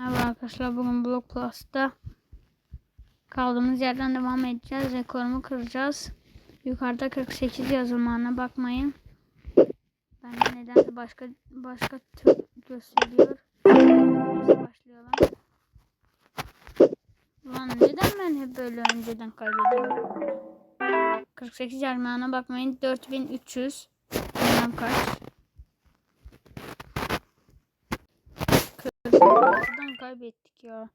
Merhaba arkadaşlar bugün Block Plus'ta kaldığımız yerden devam edeceğiz. Rekorumu kıracağız. Yukarıda 48 yazılmağına bakmayın. Ben de nedense başka başka tür gösteriyor. Başlayalım. Lan neden ben hep böyle önceden kaybediyorum? 48 yazılmağına bakmayın. 4300. Bilmem kaç. Buradan kaybettik ya.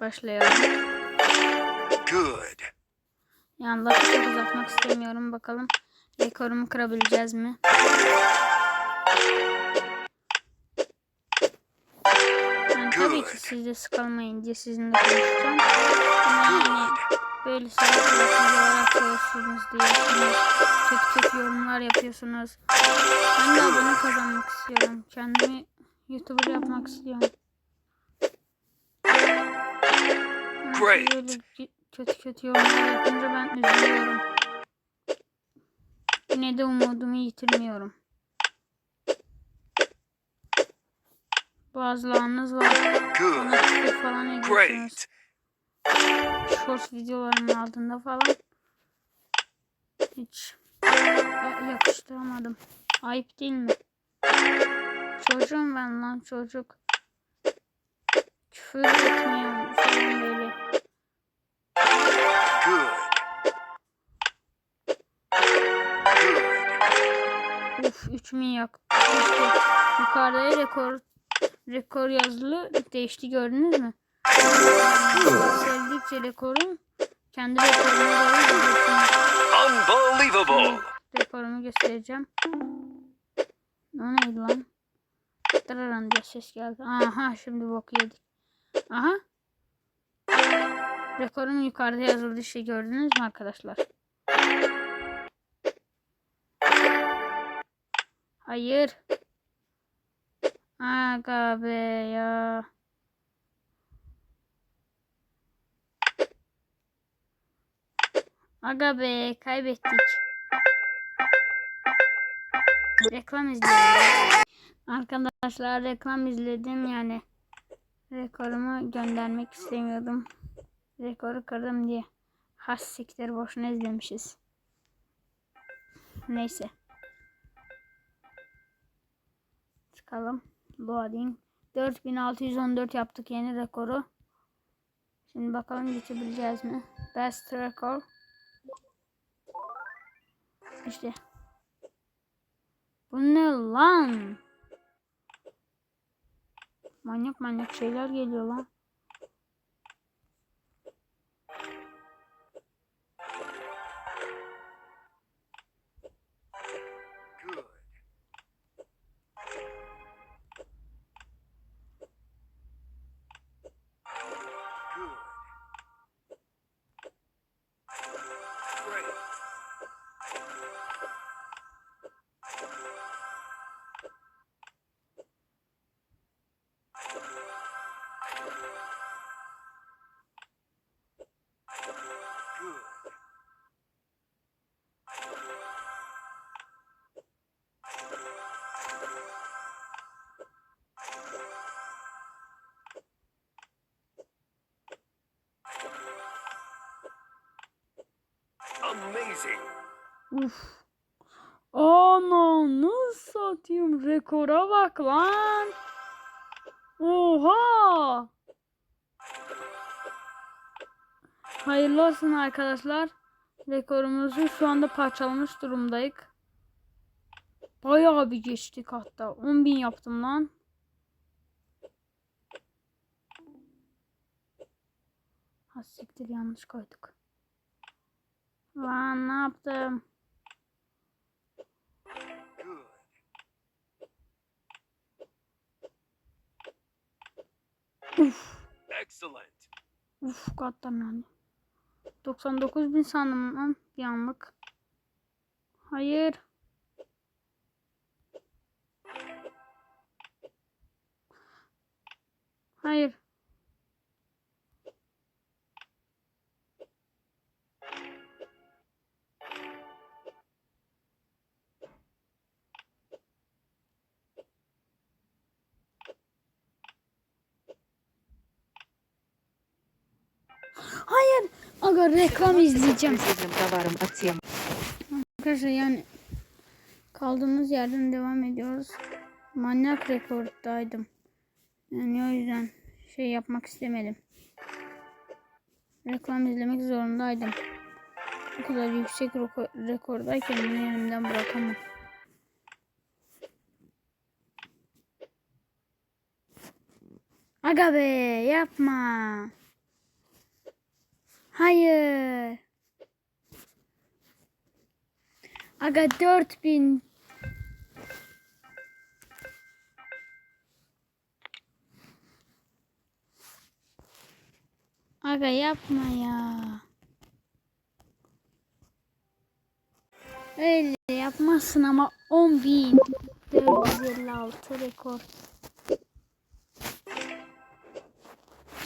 Başlayalım. Good. Yani lafı çok uzatmak istemiyorum. Bakalım rekorumu kırabileceğiz mi? Yani tabii ki siz de sıkılmayın diye sizinle konuşacağım. Ama yani böyle sebep olarak yapıyorsunuz diyorsunuz. Kötü kötü yorumlar yapıyorsunuz. Ben de abone kazanmak istiyorum. Kendimi YouTuber yapmak istiyorum. Great. Böyle kötü kötü yorumlar yapınca ben üzülüyorum. Yine de umudumu yitirmiyorum. Bazılarınız var. Good. falan ediyorsunuz. Shorts videolarımın altında falan. Hiç ya- yakıştıramadım. Ayıp değil mi? Çocuğum ben lan çocuk. Küfür etmiyorum falan böyle. Uf 3000 yaktı. İşte yukarıda rekor rekor yazılı değişti gördünüz mü? Sevdikçe rekorum kendi gidiyorsunuz. Unbelievable. Rekorumu göstereceğim. O neydi lan? Tırırın diye ses geldi. Aha şimdi bok yedik. Aha. Rekorum yukarıda yazıldı işte gördünüz mü arkadaşlar? Hayır. Aga be ya. Aga be kaybettik. Reklam izledim. Arkadaşlar reklam izledim yani. Rekorumu göndermek istemiyordum. Rekoru kırdım diye. Has siktir boşuna izlemişiz. Neyse. Çıkalım. Loading. 4614 yaptık yeni rekoru. Şimdi bakalım geçebileceğiz mi? Best record. İşte. Bu ne lan? Manyak manyak şeyler geliyor lan. Amazing. Uf. Ananı satayım. Rekora bak lan. Oha. Hayırlı olsun arkadaşlar. Rekorumuzu şu anda parçalamış durumdayız. Bayağı bir geçtik hatta. 10.000 yaptım lan. Ha siktir yanlış koyduk. Lan ne yaptım? Uf. Excellent. Uf katlam yani. 99 bin sandım lan bir anlık. Hayır. Hayır. Galiba reklam izleyeceğim. Arkadaşlar yani kaldığımız yerden devam ediyoruz. Manyak rekorddaydım. Yani o yüzden şey yapmak istemedim. Reklam izlemek zorundaydım. Bu kadar yüksek rekordayken bunu elimden bırakamam. Aga be yapma. Hayır. Aga 4000 Aga yapma ya. Öyle yapmazsın ama 10.456 rekor.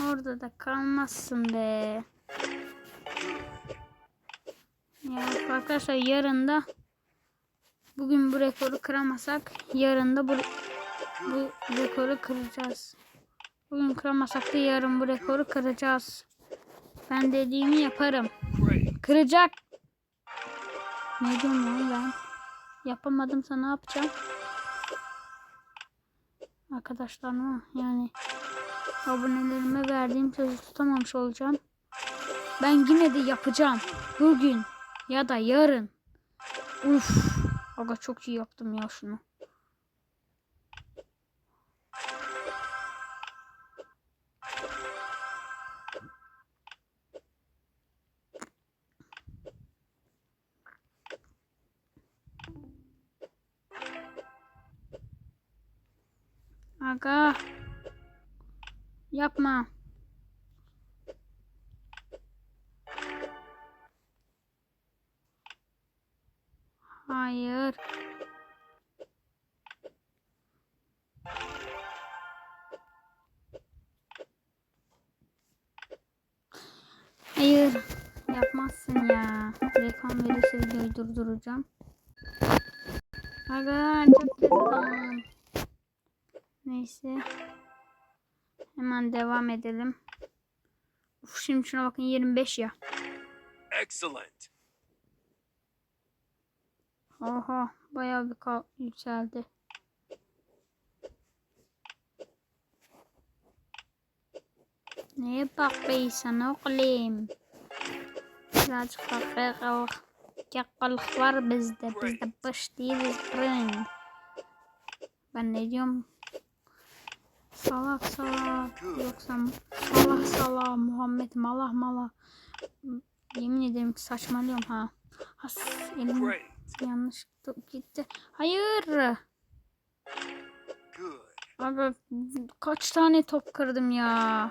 Orada da kalmazsın be. Arkadaşlar yarın da bugün bu rekoru kıramasak yarın da bu, bu rekoru kıracağız. Bugün kıramasak da yarın bu rekoru kıracağız. Ben dediğimi yaparım. Kıracak. Ne diyorum oğlum ben? Yapamadımsa ne yapacağım? Arkadaşlarıma yani abonelerime verdiğim sözü tutamamış olacağım. Ben yine de yapacağım. Bugün ya da yarın. Uf. Aga çok iyi yaptım ya şunu. Aga. Yapma. Hayır. Hayır. Yapmazsın ya. Reklam verirse videoyu durduracağım. Aga çok kızdım. Neyse. Hemen devam edelim. Uf, şimdi şuna bakın 25 ya. Excellent. Oha bayağı bir yükseldi. Neye bakıyorsun oğlum? Birazcık fakirlik, yakkalık var bizde. Biz de boş değiliz. Ben ne diyorum? Salak salak yoksa salak salak Muhammed malah malah. Yemin ederim ki saçmalıyorum ha. Has elim. Yanlış gitti. Hayır. Abi kaç tane top kırdım ya.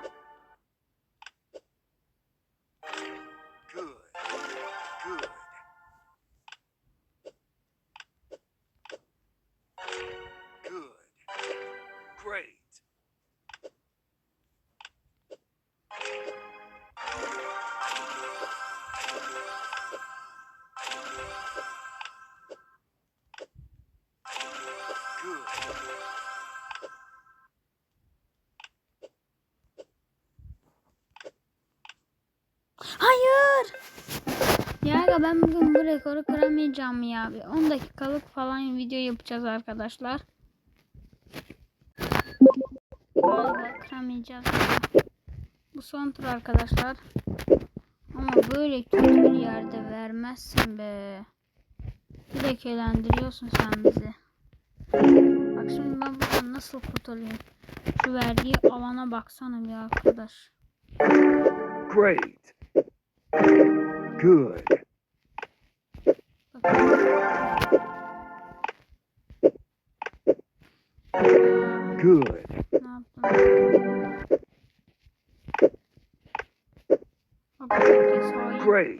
Hayır. Ya aga ben bugün bu rekoru kıramayacağım ya. Bir 10 dakikalık falan video yapacağız arkadaşlar. Galiba kıramayacağız. Bu son tur arkadaşlar. Ama böyle kötü bir yerde vermezsin be. Direkt eğlendiriyorsun sen bizi. Bak şimdi ben buradan nasıl kurtulayım? Şu verdiği alana baksana bir arkadaş. Great. Good. Good. Ne yaptım? Bak herkes hain. Great.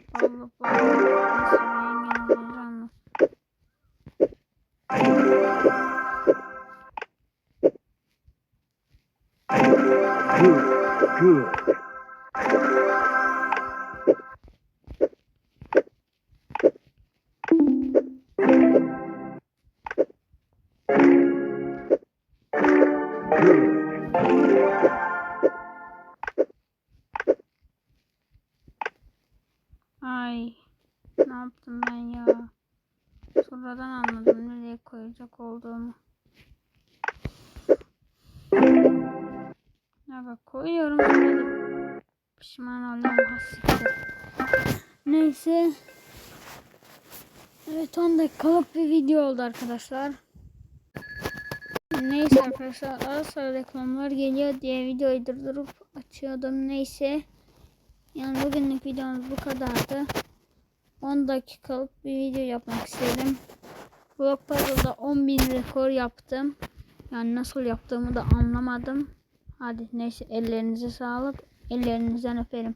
Olduğumu. Ya koyuyorum sonra da pişman siktir. Neyse. Evet 10 dakikalık bir video oldu arkadaşlar. Neyse arkadaşlar ara sıra reklamlar geliyor diye videoyu durdurup açıyordum. Neyse. Yani bugünlük videomuz bu kadardı. 10 dakikalık bir video yapmak istedim. Block Puzzle'da 10.000 rekor yaptım. Yani nasıl yaptığımı da anlamadım. Hadi neyse ellerinize sağlık. Ellerinizden öperim.